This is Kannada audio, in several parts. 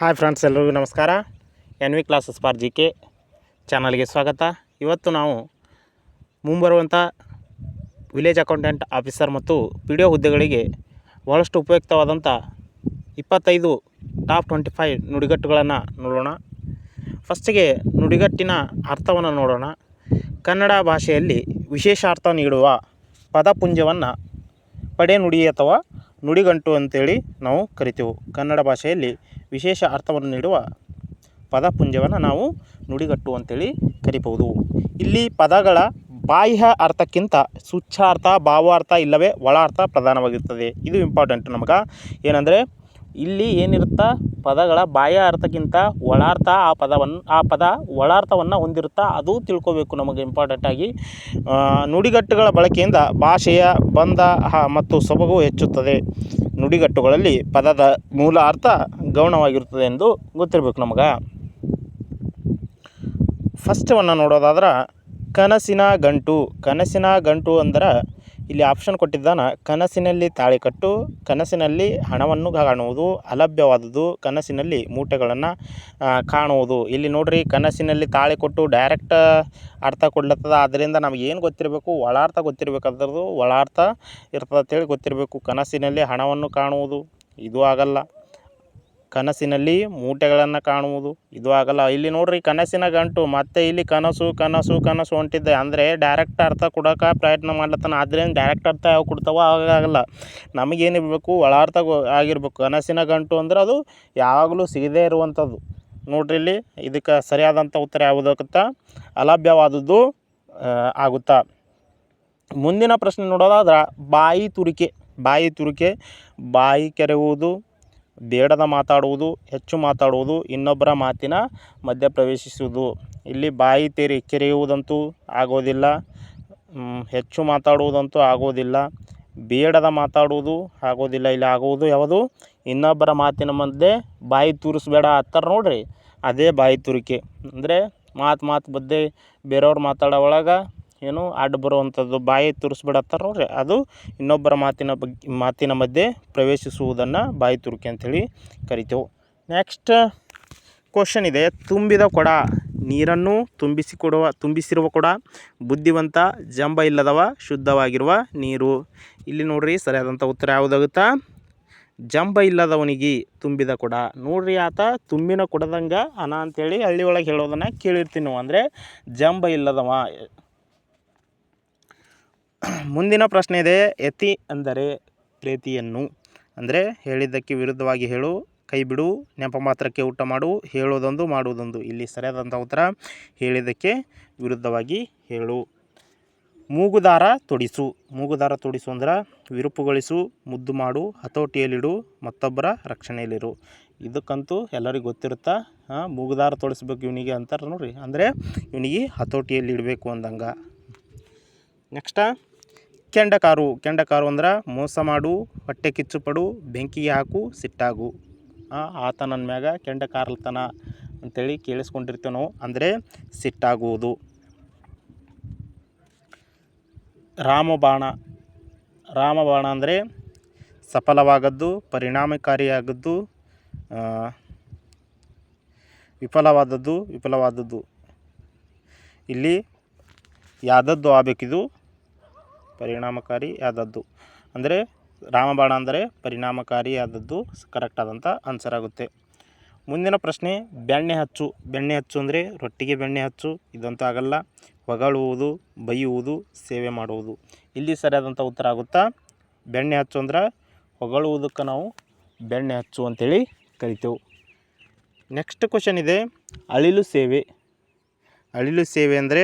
ಹಾಯ್ ಫ್ರೆಂಡ್ಸ್, ಎಲ್ರಿಗೂ ನಮಸ್ಕಾರ. N V classes for G K ಚಾನಲ್ಗೆ ಸ್ವಾಗತ. ಇವತ್ತು ನಾವು ಮುಂಬರುವಂಥ ವಿಲೇಜ್ ಅಕೌಂಟೆಂಟ್ ಆಫೀಸರ್ ಮತ್ತು ಪಿ ಡಿ ಒ ಹುದ್ದೆಗಳಿಗೆ ಭಾಳಷ್ಟು ಉಪಯುಕ್ತವಾದಂಥ ಇಪ್ಪತ್ತೈದು ಟಾಪ್ ಟ್ವೆಂಟಿ ಫೈವ್ ನುಡಿಗಟ್ಟುಗಳನ್ನು ನೋಡೋಣ. ಫಸ್ಟಿಗೆ ನುಡಿಗಟ್ಟಿನ ಅರ್ಥವನ್ನು ನೋಡೋಣ. ಕನ್ನಡ ಭಾಷೆಯಲ್ಲಿ ವಿಶೇಷ ಅರ್ಥ ನೀಡುವ ಪದಪುಂಜವನ್ನು ಪಡೆ ನುಡಿ ಅಥವಾ ನುಡಿಗಂಟು ಅಂತೇಳಿ ನಾವು ಕರಿತೇವೆ. ಕನ್ನಡ ಭಾಷೆಯಲ್ಲಿ ವಿಶೇಷ ಅರ್ಥವನ್ನು ನೀಡುವ ಪದಪುಂಜವನ್ನು ನಾವು ನುಡಿಗಟ್ಟು ಅಂತೇಳಿ ಕರಿಬೋದು ಇಲ್ಲಿ ಪದಗಳ ಬಾಹ್ಯ ಅರ್ಥಕ್ಕಿಂತ ಸೂಚ್ಯಾರ್ಥ ಭಾವಾರ್ಥ ಇಲ್ಲವೇ ಒಳ ಅರ್ಥ ಪ್ರಧಾನವಾಗಿರ್ತದೆ. ಇದು ಇಂಪಾರ್ಟೆಂಟ್ ನಮಗೆ. ಏನಂದರೆ, ಇಲ್ಲಿ ಏನಿರುತ್ತಾ? ಪದಗಳ ಬಾಹ್ಯ ಅರ್ಥಕ್ಕಿಂತ ಒಳಾರ್ಥ ಆ ಪದವನ್ನು, ಆ ಪದ ಒಳಾರ್ಥವನ್ನು ಹೊಂದಿರುತ್ತಾ. ಅದು ತಿಳ್ಕೋಬೇಕು ನಮಗೆ ಇಂಪಾರ್ಟೆಂಟಾಗಿ ನುಡಿಗಟ್ಟುಗಳ ಬಳಕೆಯಿಂದ ಭಾಷೆಯ ಬಂಧ ಮತ್ತು ಸೊಬಗು ಹೆಚ್ಚುತ್ತದೆ. ನುಡಿಗಟ್ಟುಗಳಲ್ಲಿ ಪದದ ಮೂಲ ಅರ್ಥ ಗೌಣವಾಗಿರುತ್ತದೆ ಎಂದು ಗೊತ್ತಿರಬೇಕು ನಮಗೆ. ಫಸ್ಟವನ್ನು ನೋಡೋದಾದ್ರೆ ಕನಸಿನ ಗಂಟು. ಕನಸಿನ ಗಂಟು ಅಂದ್ರೆ ಇಲ್ಲಿ ಆಪ್ಷನ್ ಕೊಟ್ಟಿದ್ದಾನೆ, ಕನಸಿನಲ್ಲಿ ತಾಳಿಕಟ್ಟು ಕನಸಿನಲ್ಲಿ ಹಣವನ್ನು ಕಾಣುವುದು, ಅಲಭ್ಯವಾದುದು, ಕನಸಿನಲ್ಲಿ ಮೂಟೆಗಳನ್ನು ಕಾಣುವುದು. ಇಲ್ಲಿ ನೋಡ್ರಿ, ಕನಸಿನಲ್ಲಿ ತಾಳಿ ಕೊಟ್ಟು ಡೈರೆಕ್ಟ್ ಅರ್ಥ ಕೊಡ್ಲತ್ತದ. ಅದರಿಂದ ನಮ್ಗೆ ಏನು ಗೊತ್ತಿರಬೇಕು? ಒಳಾರ್ಥ ಗೊತ್ತಿರಬೇಕು. ಅದ್ರದ್ದು ಒಳಾರ್ಥ ಇರ್ತದೆ ಅಂತೇಳಿ ಗೊತ್ತಿರಬೇಕು. ಕನಸಿನಲ್ಲಿ ಹಣವನ್ನು ಕಾಣುವುದು, ಇದು ಆಗಲ್ಲ. ಕನಸಿನಲ್ಲಿ ಮೂಟೆಗಳನ್ನು ಕಾಣುವುದು. ಇದು ಆಗಲ್ಲ. ಇಲ್ಲಿ ನೋಡ್ರಿ ಕನಸಿನ ಗಂಟು, ಮತ್ತೆ ಇಲ್ಲಿ ಕನಸು ಕನಸು ಕನಸು ಹೊಂಟಿದ್ದೆ ಅಂದರೆ ಡೈರೆಕ್ಟ್ ಅರ್ಥ ಕೊಡೋಕೆ ಪ್ರಯತ್ನ ಮಾಡ್ಲತ್ತಾನ. ಆದ್ರಿಂದ ಡೈರೆಕ್ಟ್ ಅರ್ಥ ಯಾವ ಕೊಡ್ತಾವ ಆಗಾಗಲ್ಲ ನಮಗೇನಿರಬೇಕು ಒಳಾರ್ಥ ಆಗಿರಬೇಕು. ಕನಸಿನ ಗಂಟು ಅಂದ್ರೆ ಅದು ಯಾವಾಗಲೂ ಸಿಗದೇ ಇರುವಂಥದ್ದು. ನೋಡ್ರಿ ಇಲ್ಲಿ ಇದಕ್ಕೆ ಸರಿಯಾದಂಥ ಉತ್ತರ ಯಾವುದಕ್ಕಂತ? ಅಲಭ್ಯವಾದದ್ದು ಆಗುತ್ತಾ? ಮುಂದಿನ ಪ್ರಶ್ನೆ ನೋಡೋದಾದ್ರೆ, ಬಾಯಿ ತುರಿಕೆ. ಬಾಯಿ ತುರಿಕೆ, ಬಾಯಿ ಕೆರೆಯುವುದು ಬೇಡದ ಮಾತಾಡುವುದು, ಹೆಚ್ಚು ಮಾತಾಡುವುದು, ಇನ್ನೊಬ್ಬರ ಮಾತಿನ ಮಧ್ಯ ಪ್ರವೇಶಿಸುವುದು. ಇಲ್ಲಿ ಬಾಯಿ ತೆರೆ ಕೆರೆಯುವುದಂತೂ ಆಗೋದಿಲ್ಲ ಹೆಚ್ಚು ಮಾತಾಡುವುದಂತೂ ಆಗೋದಿಲ್ಲ, ಬೇಡದ ಮಾತಾಡುವುದು ಆಗೋದಿಲ್ಲ. ಇಲ್ಲಿ ಆಗುವುದು ಯಾವುದು? ಇನ್ನೊಬ್ಬರ ಮಾತಿನ ಮಧ್ಯೆ ಬಾಯಿ ತೂರಿಸ್ಬೇಡ ಹತ್ತಾರ ನೋಡ್ರಿ, ಅದೇ ಬಾಯಿ ತುರಿಕೆ. ಅಂದರೆ ಮಾತು ಮಾತು ಬದ್ದೆ ಬೇರೆಯವ್ರು ಮಾತಾಡೋ ಒಳಗೆ ಏನು ಅಡ್ಡ ಬರುವಂಥದ್ದು, ಬಾಯಿ ತುರಿಸ್ಬಿಡತ್ತಾರ ನೋಡ್ರಿ. ಅದು ಇನ್ನೊಬ್ಬರ ಮಾತಿನ ಬಗ್ಗೆ ಮಾತಿನ ಮಧ್ಯೆ ಪ್ರವೇಶಿಸುವುದನ್ನು ಬಾಯಿ ತುರಿಕೆ ಅಂಥೇಳಿ ಕರಿತೇವೆ. ನೆಕ್ಸ್ಟ್ ಕ್ವಶನ್ ಇದೆ. ತುಂಬಿದ ಕೊಡ, ನೀರನ್ನು ತುಂಬಿಸಿಕೊಡುವ ತುಂಬಿಸಿರುವ ಕೊಡ, ಬುದ್ಧಿವಂತ, ಜಂಬ ಇಲ್ಲದವ, ಶುದ್ಧವಾಗಿರುವ ನೀರು. ಇಲ್ಲಿ ನೋಡ್ರಿ ಸರಿಯಾದಂಥ ಉತ್ತರ ಯಾವುದಾಗುತ್ತಾ? ಜಂಬ ಇಲ್ಲದವನಿಗೆ ತುಂಬಿದ ಕೊಡ. ನೋಡ್ರಿ ಆತ ತುಂಬಿನ ಕೊಡದಂಗ ಅನ ಅಂತೇಳಿ ಹಳ್ಳಿ ಒಳಗೆ ಹೇಳೋದನ್ನು ಕೇಳಿರ್ತೀನಿ ನಾವು. ಅಂದರೆ ಜಂಬ ಇಲ್ಲದವ ಮುಂದಿನ ಪ್ರಶ್ನೆ ಇದೆ ಯತಿ ಅಂದರೆ ಪ್ರೀತಿಯನ್ನು. ಅಂದರೆ ಹೇಳಿದ್ದಕ್ಕೆ ವಿರುದ್ಧವಾಗಿ ಹೇಳು, ಕೈ ಬಿಡು, ನೆಪ ಮಾತ್ರಕ್ಕೆ ಊಟ ಮಾಡು, ಹೇಳೋದೊಂದು ಮಾಡುವುದೊಂದು ಇಲ್ಲಿ ಸರಿಯಾದಂಥ ಉತ್ತರ, ಹೇಳಿದ್ದಕ್ಕೆ ವಿರುದ್ಧವಾಗಿ ಹೇಳು. ಮೂಗುದಾರ ತೊಡಿಸು. ಮೂಗುದಾರ ತೊಡಿಸು ಅಂದ್ರೆ ವಿರುಪುಗೊಳಿಸು, ಮುದ್ದು ಮಾಡು, ಹತೋಟಿಯಲ್ಲಿಡು, ಮತ್ತೊಬ್ಬರ ರಕ್ಷಣೆಯಲ್ಲಿರು. ಇದಕ್ಕಂತೂ ಎಲ್ಲರಿಗೂ ಗೊತ್ತಿರುತ್ತಾ? ಮೂಗುದಾರ ತೊಡಿಸ್ಬೇಕು ಇವನಿಗೆ ಅಂತಾರೆ ನೋಡ್ರಿ. ಅಂದರೆ ಇವನಿಗೆ ಹತೋಟಿಯಲ್ಲಿ ಇಡಬೇಕು ಅಂದಂಗೆ. ನೆಕ್ಸ್ಟ? ಕೆಂಡಕಾರು ಕೆಂಡಕಾರು ಅಂದ್ರೆ ಮೋಸ ಮಾಡು, ಹೊಟ್ಟೆ ಕಿಚ್ಚು ಪಡು ಬೆಂಕಿಗೆ ಹಾಕು, ಸಿಟ್ಟಾಗು. ಆತ ನನ್ನ ಮ್ಯಾಗ ಕೆಂಡ ಕಾರ್ಲತನ ಅಂತೇಳಿ ಕೇಳಿಸ್ಕೊಂಡಿರ್ತೇವೆ ನಾವು. ಅಂದರೆ ಸಿಟ್ಟಾಗುವುದು. ರಾಮಬಾಣ ರಾಮಬಾಣ ಅಂದರೆ ಸಫಲವಾಗದ್ದು, ಪರಿಣಾಮಕಾರಿಯಾಗದ್ದು ವಿಫಲವಾದದ್ದು ವಿಫಲವಾದದ್ದು. ಇಲ್ಲಿ ಯಾದದ್ದು ಆಗಬೇಕಿದು. ಪರಿಣಾಮಕಾರಿ ಆದದ್ದು ಅಂದರೆ ರಾಮಬಾಣ ಅಂದರೆ ಪರಿಣಾಮಕಾರಿ ಆದದ್ದು ಕರೆಕ್ಟ್ ಆದಂಥ ಆನ್ಸರ್ ಆಗುತ್ತೆ. ಮುಂದಿನ ಪ್ರಶ್ನೆ, ಬೆಣ್ಣೆ ಹಚ್ಚು. ಬೆಣ್ಣೆ ಹಚ್ಚು ಅಂದರೆ ರೊಟ್ಟಿಗೆ ಬೆಣ್ಣೆ ಹಚ್ಚು, ಇದಂತೂ ಆಗಲ್ಲ. ಹೊಗಳುವುದು, ಬೈಯುವುದು, ಸೇವೆ ಮಾಡುವುದು. ಇಲ್ಲಿ ಸರಿಯಾದಂಥ ಉತ್ತರ ಆಗುತ್ತಾ? ಬೆಣ್ಣೆ ಹಚ್ಚು ಅಂದ್ರೆ ಹೊಗಳುವುದಕ್ಕೆ ನಾವು ಬೆಣ್ಣೆ ಹಚ್ಚು ಅಂತೇಳಿ ಕರಿತೇವೆ. ನೆಕ್ಸ್ಟ್ ಕ್ವಶನ್ ಇದೆ, ಅಳಿಲು ಸೇವೆ. ಅಳಿಲು ಸೇವೆ ಅಂದರೆ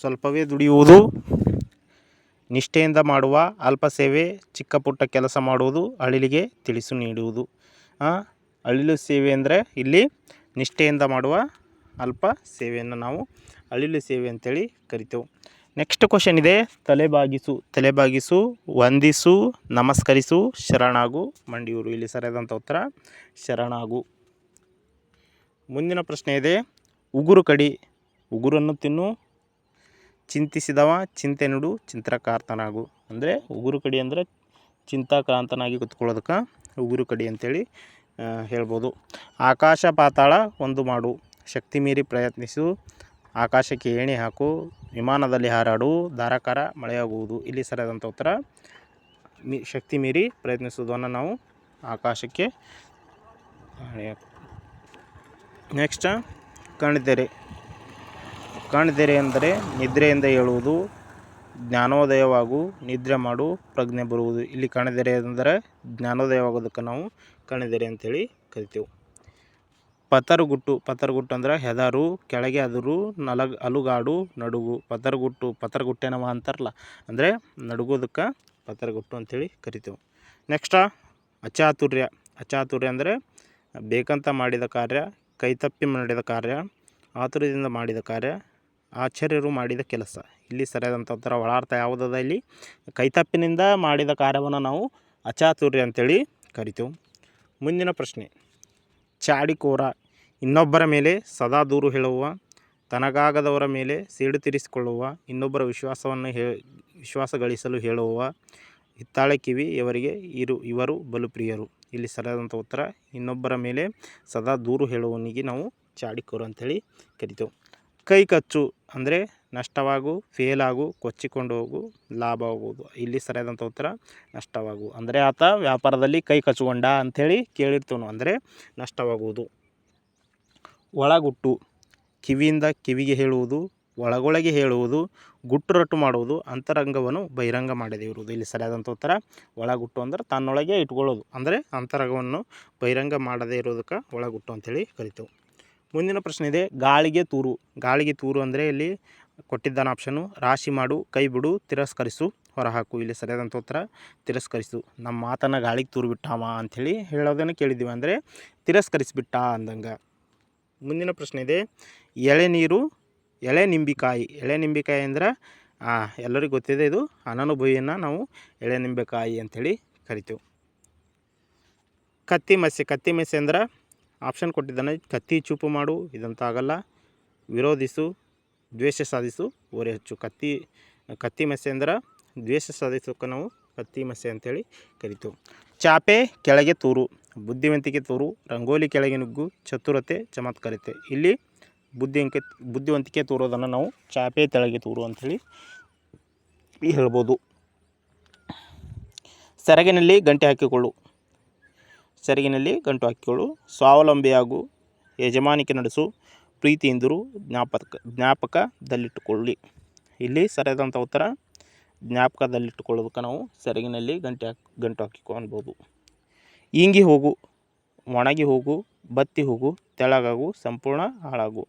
ಸ್ವಲ್ಪವೇ ದುಡಿಯುವುದು ನಿಷ್ಠೆಯಿಂದ ಮಾಡುವ ಅಲ್ಪ ಸೇವೆ ಚಿಕ್ಕ ಪುಟ್ಟ ಕೆಲಸ ಮಾಡುವುದು ಅಳಿಲಿಗೆ ತಿಳಿಸು ನೀಡುವುದು. ಅಳಿಲು ಸೇವೆ ಅಂದರೆ ಇಲ್ಲಿ ನಿಷ್ಠೆಯಿಂದ ಮಾಡುವ ಅಲ್ಪ ಸೇವೆಯನ್ನು ನಾವು ಅಳಿಲು ಸೇವೆ ಅಂತೇಳಿ ಕರಿತೇವೆ. ನೆಕ್ಸ್ಟ್ ಕ್ವಶನ್ ಇದೆ. ತಲೆಬಾಗಿಸು ತಲೆಬಾಗಿಸು, ವಂದಿಸು, ನಮಸ್ಕರಿಸು, ಶರಣಾಗು. ಮಂಡಿಯೂರು, ಇಲ್ಲಿ ಸರಿಯಾದಂಥ ಉತ್ತರ, ಶರಣಾಗು. ಮುಂದಿನ ಪ್ರಶ್ನೆ ಇದೆ. ಉಗುರು ಕಡಿ, ಉಗುರನ್ನು ತಿನ್ನು ಚಿಂತಿಸಿದವ ಚಿಂತೆ ನುಡು ಚಿಂತಕಾರ್ತನಾಗು ಅಂದರೆ ಉಗುರು ಕಡಿ ಅಂದರೆ ಚಿಂತಾಕ್ರಾಂತನಾಗಿ ಕುತ್ಕೊಳ್ಳೋದಕ್ಕೆ ಉಗುರು ಕಡಿ ಅಂತೇಳಿ ಹೇಳ್ಬೋದು. ಆಕಾಶ ಪಾತಾಳ ಒಂದು ಮಾಡು, ಶಕ್ತಿ ಮೀರಿ ಪ್ರಯತ್ನಿಸು, ಆಕಾಶಕ್ಕೆ ಏಣಿ ಹಾಕು, ವಿಮಾನದಲ್ಲಿ ಹಾರಾಡು, ಧಾರಾಕಾರ ಮಳೆಯಾಗುವುದು. ಇಲ್ಲಿ ಸರಿಯಾದಂಥ ಉತ್ತರ, ಮಿ, ಶಕ್ತಿ ಮೀರಿ ಪ್ರಯತ್ನಿಸುವುದನ್ನು ನಾವು ಆಕಾಶಕ್ಕೆ ನೆಕ್ಸ್ಟ್ ಕಣ್ತೆರೆ ಕಣ್ತೆರೆ ಎಂದರೆ ನಿದ್ರೆಯಿಂದ ಏಳುವುದು, ಜ್ಞಾನೋದಯವಾಗು, ನಿದ್ರೆ ಮಾಡು, ಪ್ರಜ್ಞೆ ಬರುವುದು. ಇಲ್ಲಿ ಕಾಣಿದರೆ ಅಂದರೆ ಜ್ಞಾನೋದಯವಾಗೋದಕ್ಕೆ ನಾವು ಕಾಣಿದರೆ ಅಂತೇಳಿ ಕರಿತೇವೆ. ಪತರುಗುಟ್ಟು ಪತರುಗುಟ್ಟು ಅಂದ್ರೆ ಹೆದರು, ಕೆಳಗೆ ಅದರು, ನಲಗ, ಅಲುಗಾಡು, ನಡುಗು. ಪತರುಗುಟ್ಟು ಪತರಗುಟ್ಟೆನವ ಅಂತಾರಲ್ಲ, ಅಂದರೆ ನಡುಗೋದಕ್ಕೆ ಪತರಗುಟ್ಟು ಅಂತೇಳಿ ಕರಿತೇವೆ. ನೆಕ್ಸ್ಟ ಅಚಾತುರ್ಯ. ಅಚಾತುರ್ಯ ಅಂದರೆ ಬೇಕಂತ ಮಾಡಿದ ಕಾರ್ಯ, ಕೈತಪ್ಪಿ ಮಾಡಿದ ಕಾರ್ಯ, ಆತುರದಿಂದ ಮಾಡಿದ ಕಾರ್ಯ ಆಶ್ಚರ್ಯರು ಮಾಡಿದ ಕೆಲಸ. ಇಲ್ಲಿ ಸರಿಯಾದಂಥ ಉತ್ತರ ಒಳಾರ್ಥ ಯಾವುದದ ಇಲ್ಲಿ ಕೈತಪ್ಪಿನಿಂದ ಮಾಡಿದ ಕಾರ್ಯವನ್ನು ನಾವು ಅಚಾತುರ್ಯ ಅಂತೇಳಿ ಕರಿತೇವೆ. ಮುಂದಿನ ಪ್ರಶ್ನೆ. ಚಾಡಿಕೋರ ಇನ್ನೊಬ್ಬರ ಮೇಲೆ ಸದಾ ದೂರು ಹೇಳುವ, ತನಗಾಗದವರ ಮೇಲೆ ಸೇಡು ತೀರಿಸಿಕೊಳ್ಳುವ, ಇನ್ನೊಬ್ಬರ ವಿಶ್ವಾಸವನ್ನು ಹೇ ವಿಶ್ವಾಸ ಗಳಿಸಲು ಹೇಳುವ ಹಿತ್ತಾಳೆ ಕಿವಿ ಇವರಿಗೆ ಇರು, ಇವರು ಬಲು ಪ್ರಿಯರು. ಇಲ್ಲಿ ಸರಿಯಾದಂಥ ಉತ್ತರ, ಇನ್ನೊಬ್ಬರ ಮೇಲೆ ಸದಾ ದೂರು ಹೇಳುವನಿಗೆ ನಾವು ಚಾಡಿಕೋರ ಅಂತೇಳಿ ಕರಿತೇವೆ. ಕೈ ಕಚ್ಚು ಅಂದರೆ ನಷ್ಟವಾಗು ಫೇಲ್ ಆಗು ಕೊಚ್ಚಿಕೊಂಡು ಹೋಗು ಲಾಭ ಆಗುವುದು ಇಲ್ಲಿ ಸರಿಯಾದಂಥ ಉತ್ತರ, ನಷ್ಟವಾಗು. ಅಂದರೆ ಆತ ವ್ಯಾಪಾರದಲ್ಲಿ ಕೈ ಕಚ್ಕೊಂಡ ಅಂಥೇಳಿ ಕೇಳಿರ್ತವನು ಅಂದರೆ ನಷ್ಟವಾಗುವುದು. ಒಳಗುಟ್ಟು, ಕಿವಿಯಿಂದ ಕಿವಿಗೆ ಹೇಳುವುದು, ಒಳಗೊಳಗೆ ಹೇಳುವುದು ಗುಟ್ಟು ರಟ್ಟು ಮಾಡುವುದು, ಅಂತರಂಗವನ್ನು ಬಹಿರಂಗ ಮಾಡದೇ ಇರುವುದು. ಇಲ್ಲಿ ಸರಿಯಾದಂಥ ಉತ್ತರ, ಒಳಗುಟ್ಟು ಅಂದ್ರೆ ತನ್ನೊಳಗೆ ಇಟ್ಕೊಳ್ಳೋದು. ಅಂದರೆ ಅಂತರಂಗವನ್ನು ಬಹಿರಂಗ ಮಾಡದೇ ಇರೋದಕ್ಕೆ ಒಳಗುಟ್ಟು ಅಂಥೇಳಿ ಕರಿತೇವೆ. ಮುಂದಿನ ಪ್ರಶ್ನೆ ಇದೆ, ಗಾಳಿಗೆ ತೂರು. ಗಾಳಿಗೆ ತೂರು ಅಂದರೆ ಇಲ್ಲಿ ಕೊಟ್ಟಿದ್ದಾನೆ ಆಪ್ಷನ್ನು ರಾಶಿ ಮಾಡು, ಕೈ ಬಿಡು, ತಿರಸ್ಕರಿಸು. ಹೊರಹಾಕು, ಇಲ್ಲಿ ಸರಿಯಾದಂಥ ಉತ್ತರ, ತಿರಸ್ಕರಿಸು. ನಮ್ಮ ಮಾತನ್ನು ಗಾಳಿಗೆ ತೂರು ಬಿಟ್ಟಾವ ಅಂಥೇಳಿ ಹೇಳೋದನ್ನು ಕೇಳಿದ್ದೀವಿ ಅಂದರೆ, ತಿರಸ್ಕರಿಸಿಬಿಟ್ಟ ಅಂದಂಗೆ. ಮುಂದಿನ ಪ್ರಶ್ನೆ ಇದೆ, ಎಳೆ ನೀರು, ಎಳೆ ನಿಂಬಿಕಾಯಿ. ಎಳೆ ನಿಂಬಿಕಾಯಿ ಅಂದ್ರೆ ಎಲ್ಲರಿಗೂ ಗೊತ್ತಿದೆ ಇದು, ಅನನುಭವಿಯನ್ನು ನಾವು ಎಳೆ ನಿಂಬೆಕಾಯಿ ಅಂಥೇಳಿ ಕರಿತೇವೆ. ಕತ್ತಿ ಮಸೆ ಕತ್ತಿ ಮಸೆ ಅಂದ್ರೆ ಆಪ್ಷನ್ ಕೊಟ್ಟಿದ್ದಾನೆ, ಕತ್ತಿ ಚೂಪು ಮಾಡು ಇದಂತ ಆಗಲ್ಲ ವಿರೋಧಿಸು, ದ್ವೇಷ ಸಾಧಿಸು, ಓರೆ ಹಚ್ಚು. ಕತ್ತಿ ಕತ್ತಿ ಮಸೆ ಅಂದ್ರೆ ದ್ವೇಷ ಸಾಧಿಸೋಕೆ ನಾವು ಕತ್ತಿ ಮಸೆ ಅಂತೇಳಿ ಕರಿತೇವೆ. ಚಾಪೆ ಕೆಳಗೆ ತೂರು, ಬುದ್ಧಿವಂತಿಕೆ ತೂರು, ರಂಗೋಲಿ ಕೆಳಗೆ ನುಗ್ಗು, ಚತುರತೆ ಚಮತ್ಕಾರತೆ. ಇಲ್ಲಿ ಬುದ್ಧಿವಂಕೆ, ಬುದ್ಧಿವಂತಿಕೆ ತೋರೋದನ್ನು ನಾವು ಚಾಪೆ ತೆಳಗೆ ತೂರು ಅಂಥೇಳಿ ಹೇಳ್ಬೋದು. ಸೆರಗಿನಲ್ಲಿ ಗಂಟೆ ಹಾಕಿಕೊಳ್ಳು. ಸೆರಗಿನಲ್ಲಿ ಗಂಟು ಹಾಕಿಕೊಳ್ಳು. ಸ್ವಾವಲಂಬಿಯಾಗು ಯಜಮಾನಿಕೆ ನಡೆಸು. ಪ್ರೀತಿಯಿಂದರು ಜ್ಞಾಪಕ, ಜ್ಞಾಪಕದಲ್ಲಿಟ್ಟುಕೊಳ್ಳಿ. ಇಲ್ಲಿ ಸರಿಯಾದಂಥ ಉತ್ತರ, ಜ್ಞಾಪಕದಲ್ಲಿಟ್ಟುಕೊಳ್ಳೋದಕ್ಕೆ ನಾವು ಸೆರಗಿನಲ್ಲಿ ಗಂಟೆ ಹಾಕಿ, ಗಂಟು ಹಾಕಿಕೊಳ್ಬೋದು ಇಂಗಿ ಹೋಗು, ಒಣಗಿ ಹೋಗು, ಬತ್ತಿ ಹೋಗು, ತೆಳಗಾಗು, ಸಂಪೂರ್ಣ ಹಾಳಾಗು.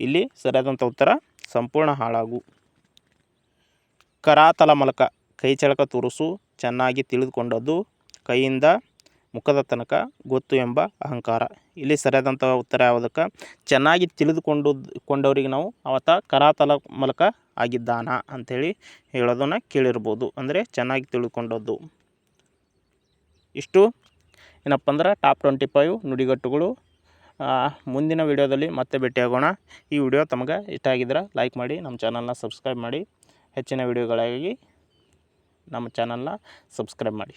ಇಲ್ಲಿ ಸರಿಯಾದಂಥ ಉತ್ತರ, ಸಂಪೂರ್ಣ ಹಾಳಾಗು. ಕರಾತಲ ಮಲಕ, ಕೈ ಚಳಕ ತೋರಿಸು. ಚೆನ್ನಾಗಿ ತಿಳಿದುಕೊಂಡದ್ದು ಕೈಯಿಂದ ಮುಖದ ತನಕ ಗೊತ್ತು ಎಂಬ ಅಹಂಕಾರ. ಇಲ್ಲಿ ಸರಿಯಾದಂಥ ಉತ್ತರ ಯಾವುದಕ್ಕೆ? ಚೆನ್ನಾಗಿ ತಿಳಿದುಕೊಂಡು ಕೊಂಡವರಿಗೆ ನಾವು ಅವತ್ತ ಕರಾತಲ ಮೂಲಕ ಆಗಿದ್ದಾನ ಅಂಥೇಳಿ ಹೇಳೋದನ್ನು ಕೇಳಿರ್ಬೋದು. ಅಂದರೆ ಚೆನ್ನಾಗಿ ತಿಳಿದುಕೊಂಡದ್ದು ಇಷ್ಟು. ಏನಪ್ಪ ಅಂದ್ರೆ ಟಾಪ್ ಟ್ವೆಂಟಿ ಫೈವ್ ನುಡಿಗಟ್ಟುಗಳು. ಮುಂದಿನ ವಿಡಿಯೋದಲ್ಲಿ ಮತ್ತೆ ಭೇಟಿಯಾಗೋಣ. ಈ ವಿಡಿಯೋ ತಮಗೆ ಇಷ್ಟ ಆಗಿದ್ರೆ ಲೈಕ್ ಮಾಡಿ, ನಮ್ಮ ಚಾನಲ್ನ ಸಬ್ಸ್ಕ್ರೈಬ್ ಮಾಡಿ. ಹೆಚ್ಚಿನ ವಿಡಿಯೋಗಳಾಗಿ ನಮ್ಮ ಚಾನಲ್ನ ಸಬ್ಸ್ಕ್ರೈಬ್ ಮಾಡಿ.